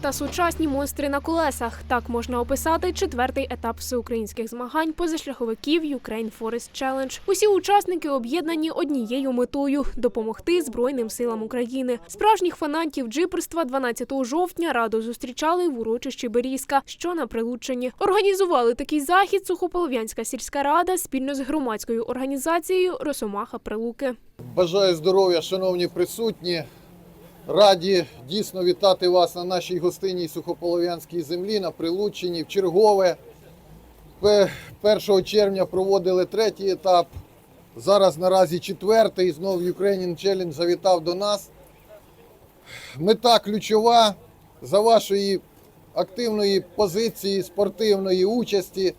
та сучасні монстри на колесах. Так можна описати четвертий етап всеукраїнських змагань позашляховиків Ukraine Forest Challenge. Усі учасники об'єднані однією метою допомогти Збройним силам України. Справжніх фанатів джиперства 12 жовтня радо зустрічали в урочищі Берізка, що на Прилуччині. Організували такий захід Сухополов'янська сільська рада спільно з громадською організацією Росомаха Прилуки. Бажаю здоров'я, шановні присутні. Раді дійсно вітати вас на нашій гостинній сухополов'янській землі на Прилуччині. В чергове 1 червня проводили третій етап. Зараз наразі четвертий. Знов Ukrainian Challenge завітав до нас. Мета ключова за вашої активної позиції, спортивної участі.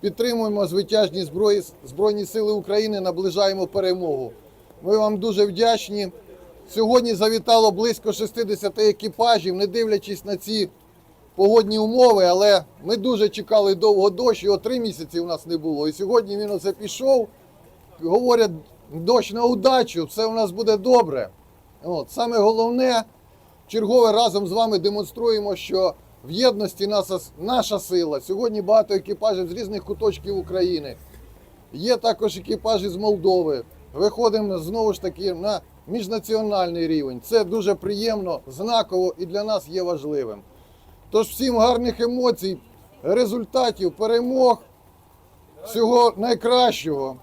Підтримуємо звитяжні зброї, Збройні Сили України, наближаємо перемогу. Ми вам дуже вдячні. Сьогодні завітало близько 60 екіпажів, не дивлячись на ці погодні умови, але ми дуже чекали довго дощ, його три місяці у нас не було. І сьогодні він оце пішов. Говорять, дощ на удачу, все у нас буде добре. От, саме головне, чергове разом з вами демонструємо, що в єдності наша, наша сила. Сьогодні багато екіпажів з різних куточків України. Є також екіпажі з Молдови. Виходимо знову ж таки на міжнаціональний рівень. Це дуже приємно, знаково і для нас є важливим. Тож всім гарних емоцій, результатів, перемог, всього найкращого.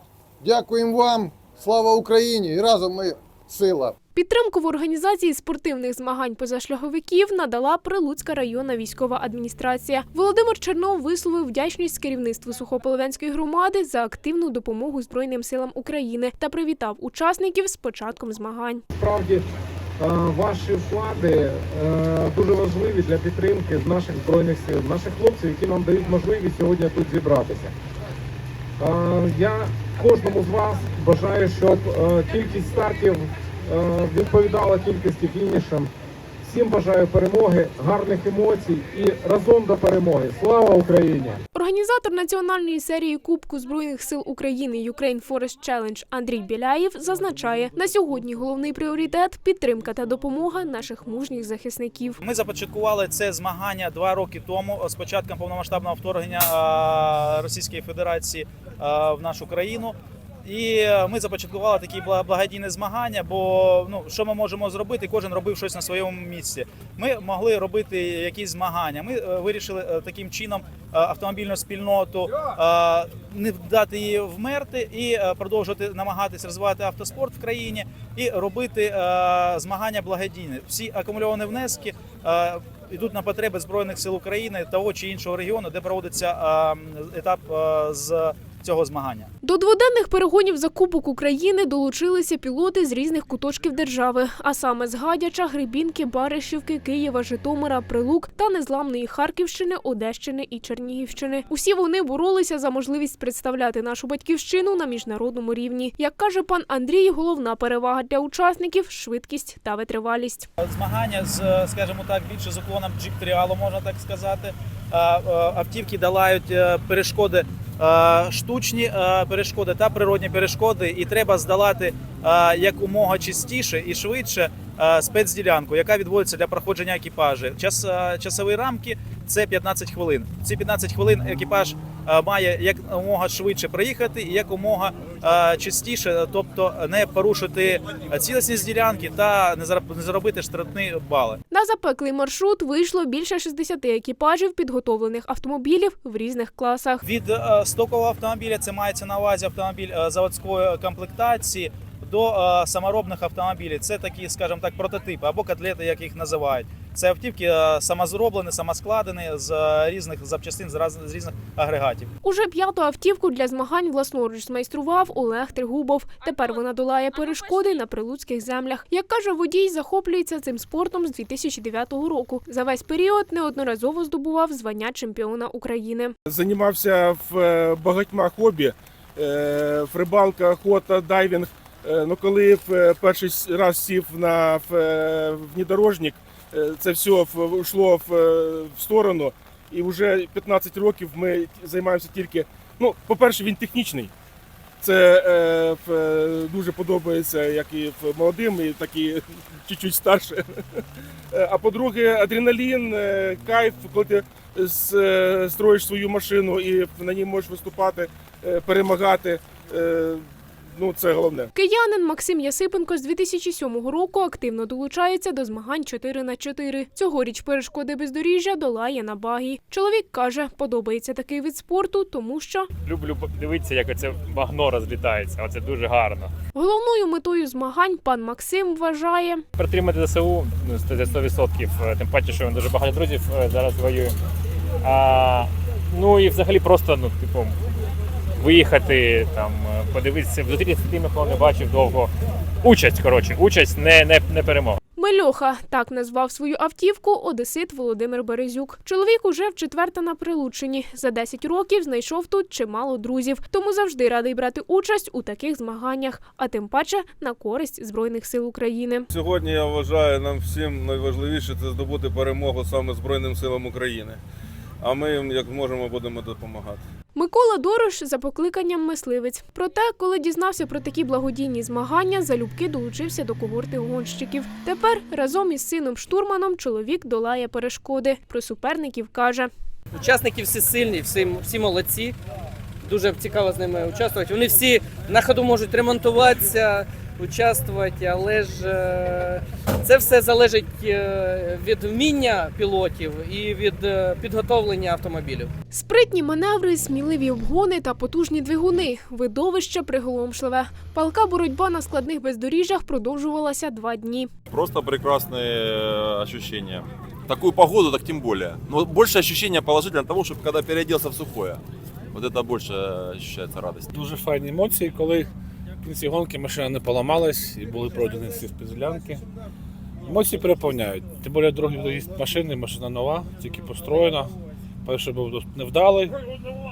Дякуємо вам, слава Україні! І разом ми сила. Підтримку в організації спортивних змагань позашляховиків надала Прилуцька районна військова адміністрація. Володимир Чернов висловив вдячність керівництву Сухополов'янської громади за активну допомогу Збройним силам України та привітав учасників з початком змагань. Справді е, ваші вклади е, дуже важливі для підтримки наших збройних сил, наших хлопців, які нам дають можливість сьогодні тут зібратися. Е, Я кожному з вас бажаю, щоб е, кількість стартів е, відповідала кількості фінішам. Всім бажаю перемоги, гарних емоцій і разом до перемоги. Слава Україні! Організатор національної серії Кубку збройних сил України Ukraine Forest Challenge Андрій Біляєв зазначає, на сьогодні головний пріоритет підтримка та допомога наших мужніх захисників. Ми започаткували це змагання два роки тому з початком повномасштабного вторгнення Російської Федерації в нашу країну. І ми започаткували такі бла- благодійні змагання, бо ну що ми можемо зробити? Кожен робив щось на своєму місці. Ми могли робити якісь змагання. Ми е, вирішили е, таким чином е, автомобільну спільноту е, не дати її вмерти і е, продовжувати намагатись розвивати автоспорт в країні і робити е, змагання благодійні. Всі акумульовані внески е, йдуть на потреби збройних сил України того чи іншого регіону, де проводиться е, етап е, з цього змагання. До дводенних перегонів за Кубок України долучилися пілоти з різних куточків держави, а саме з Гадяча, Гребінки, Баришівки, Києва, Житомира, Прилук та незламної Харківщини, Одещини і Чернігівщини. Усі вони боролися за можливість представляти нашу батьківщину на міжнародному рівні. Як каже пан Андрій, головна перевага для учасників швидкість та витривалість. Змагання з, скажімо так, більше з уклоном джип-тріалу, можна так сказати. Автівки долають е, перешкоди штучні е, перешкоди та природні перешкоди, і треба здолати е, якомога частіше і швидше е, спецділянку, яка відводиться для проходження екіпажу. Час, е, часові рамки це 15 хвилин. Ці 15 хвилин екіпаж е, має якомога швидше проїхати і якомога е, частіше, тобто не порушити цілісність ділянки та не зароб- не заробити штрафні бали. На запеклий маршрут вийшло більше 60 екіпажів підготовлених автомобілів в різних класах. Від е, стокового автомобіля це мається на увазі автомобіль заводської комплектації до е, саморобних автомобілів. Це такі, скажімо так, прототипи або котлети, як їх називають. Це автівки е, самозроблені, самоскладені з е, різних запчастин, з раз- з різних агрегатів. Уже п'яту автівку для змагань власноруч змайстрував Олег Тригубов. Тепер вона долає перешкоди на прилуцьких землях. Як каже водій, захоплюється цим спортом з 2009 року. За весь період неодноразово здобував звання чемпіона України. Займався в багатьма хобі: рибалка, охота, дайвінг. Е, Ну, коли е, перший раз сів на внедорожник, е, це все йшло в, сторону. І вже 15 років ми займаємося тільки. Ну, по-перше, він технічний. Це е, дуже подобається як і в молодим, і так і чуть-чуть старше. А по-друге, адреналін, кайф, коли ти строїш свою машину і на ній можеш виступати, перемагати. Ну, це головне. Киянин Максим Ясипенко з 2007 року активно долучається до змагань 4 на 4 Цьогоріч перешкоди бездоріжжя долає на багі. Чоловік каже, подобається такий вид спорту, тому що Люблю дивитися, як оце багно розлітається. Оце дуже гарно. головною метою змагань пан Максим вважає Притримати ЗСУ ну, це 100%, е, тим паче, що він дуже багато друзів е, зараз воює. А, ну і взагалі просто, ну, типу, виїхати, там, подивитися, зустрітися з тими, кого не бачив довго. Участь, коротше, участь, не, не, не перемога. Мельоха. Так назвав свою автівку одесит Володимир Березюк. Чоловік уже вчетверте на прилученні. За 10 років знайшов тут чимало друзів, тому завжди радий брати участь у таких змаганнях, а тим паче на користь збройних сил України. Сьогодні я вважаю, нам всім найважливіше це здобути перемогу саме Збройним силам України. А ми їм як зможемо будемо допомагати. Микола Дорош за покликанням мисливець. Проте, коли дізнався про такі благодійні змагання, залюбки долучився до когорти гонщиків. Тепер разом із сином штурманом чоловік долає перешкоди. Про суперників каже. Учасники всі сильні, всі, всі молодці. Дуже цікаво з ними участвувати. Вони всі на ходу можуть ремонтуватися, участвувати, але ж е, це все залежить е, від вміння пілотів і від е, підготовлення автомобілів. Спритні маневри, сміливі обгони та потужні двигуни. Видовище приголомшливе. Палка боротьба на складних бездоріжжях продовжувалася два дні. Просто прекрасные э, ощущения. В такую погоду, так тем более. Но больше ощущения положительного того, что когда переоделся в сухое. Вот это больше ощущается радость. Дуже файні емоції, коли в кінці гонки машина не поламалась і були пройдені всі спецглянки. Емоції переповняють. Тим більше другий доїзд машини, машина нова, тільки построєна. Перший був невдалий,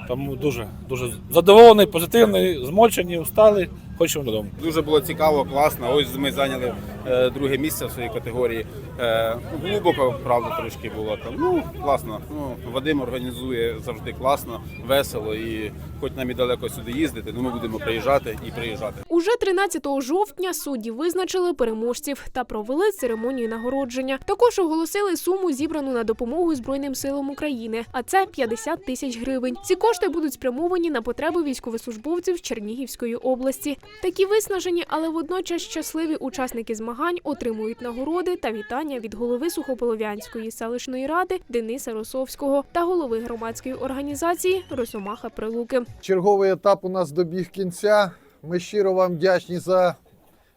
тому дуже, дуже задоволений, позитивний, змочені, устали, хочемо додому. Дуже було цікаво, класно. Ось ми зайняли е, друге місце в своїй категорії. Е, глибоко, правда, трошки було там. Ну, класно. Ну, Вадим організує завжди класно, весело і хоч нам і далеко сюди їздити, ну ми будемо приїжджати і приїжджати. Уже 13 жовтня судді визначили переможців та провели церемонію нагородження. Також оголосили суму зібрану на допомогу Збройним силам України, а це 50 тисяч гривень. Ці кошти будуть спрямовані на потреби військовослужбовців Чернігівської області. Такі виснажені, але водночас щасливі учасники змагань отримують нагороди та вітання від голови Сухополов'янської селищної ради Дениса Росовського та голови громадської організації Росомаха Прилуки. Черговий етап у нас добіг кінця. Ми щиро вам вдячні за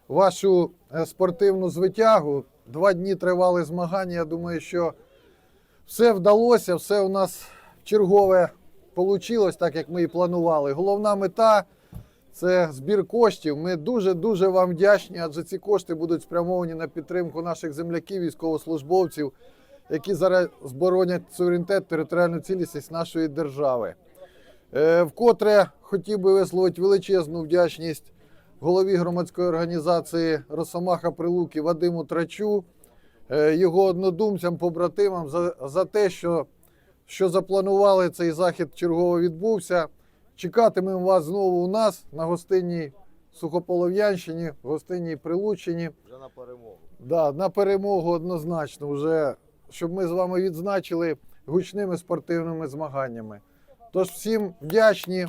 вашу е, спортивну звитягу. Два дні тривали змагання. Я думаю, що все вдалося, все у нас чергове вийшло, так як ми і планували. Головна мета це збір коштів. Ми дуже дуже вам вдячні, адже ці кошти будуть спрямовані на підтримку наших земляків, військовослужбовців, які зараз зборонять суверенітет, територіальну цілісність нашої держави. Е, Вкотре хотів би висловити величезну вдячність голові громадської організації Росомаха Прилуки Вадиму Трачу, е, його однодумцям, побратимам за, за те, що, що запланували цей захід чергово відбувся. Чекатимемо вас знову у нас на гостинній Сухополов'янщині, гостинній Прилуччині. Вже на перемогу. Да, на перемогу однозначно, вже, щоб ми з вами відзначили гучними спортивними змаганнями. Тож всім вдячні.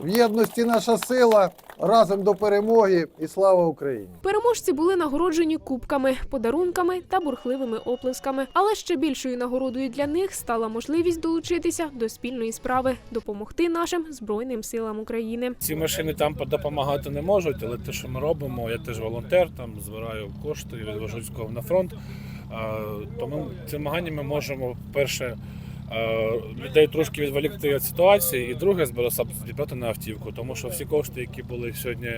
В єдності наша сила. Разом до перемоги і слава Україні! Переможці були нагороджені кубками, подарунками та бурхливими оплесками. Але ще більшою нагородою для них стала можливість долучитися до спільної справи, допомогти нашим збройним силам України. Ці машини там допомагати не можуть, але те, що ми робимо, я теж волонтер, там збираю кошти, відвожу військових на фронт. Тому цим змаганням ми можемо перше. Е, Людей трошки відволікти від ситуації, і друге збиратися зібрати на автівку, тому що всі кошти, які були сьогодні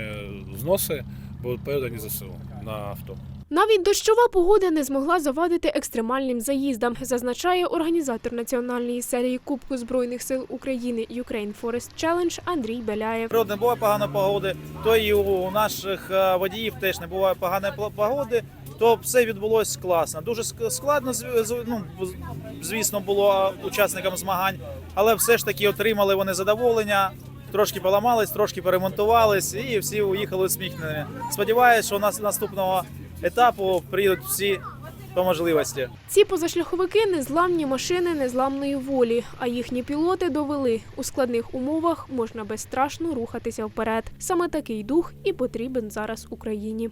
зноси, будуть передані ЗСУ на авто. Навіть дощова погода не змогла завадити екстремальним заїздам, зазначає організатор національної серії Кубку збройних сил України Ukraine Forest Challenge Андрій Беляєв. Природа не буває поганої погоди, то і у наших е, водіїв теж не буває поганої погоди. То все відбулось класно. Дуже складно, ну, звісно, було учасникам змагань, але все ж таки отримали вони задоволення. трошки поламались, трошки перемонтувались, і всі уїхали усміхненими. Сподіваюсь, що у нас наступного етапу приїдуть всі по можливості. Ці позашляховики незламні машини незламної волі, а їхні пілоти довели у складних умовах можна безстрашно рухатися вперед. Саме такий дух і потрібен зараз Україні.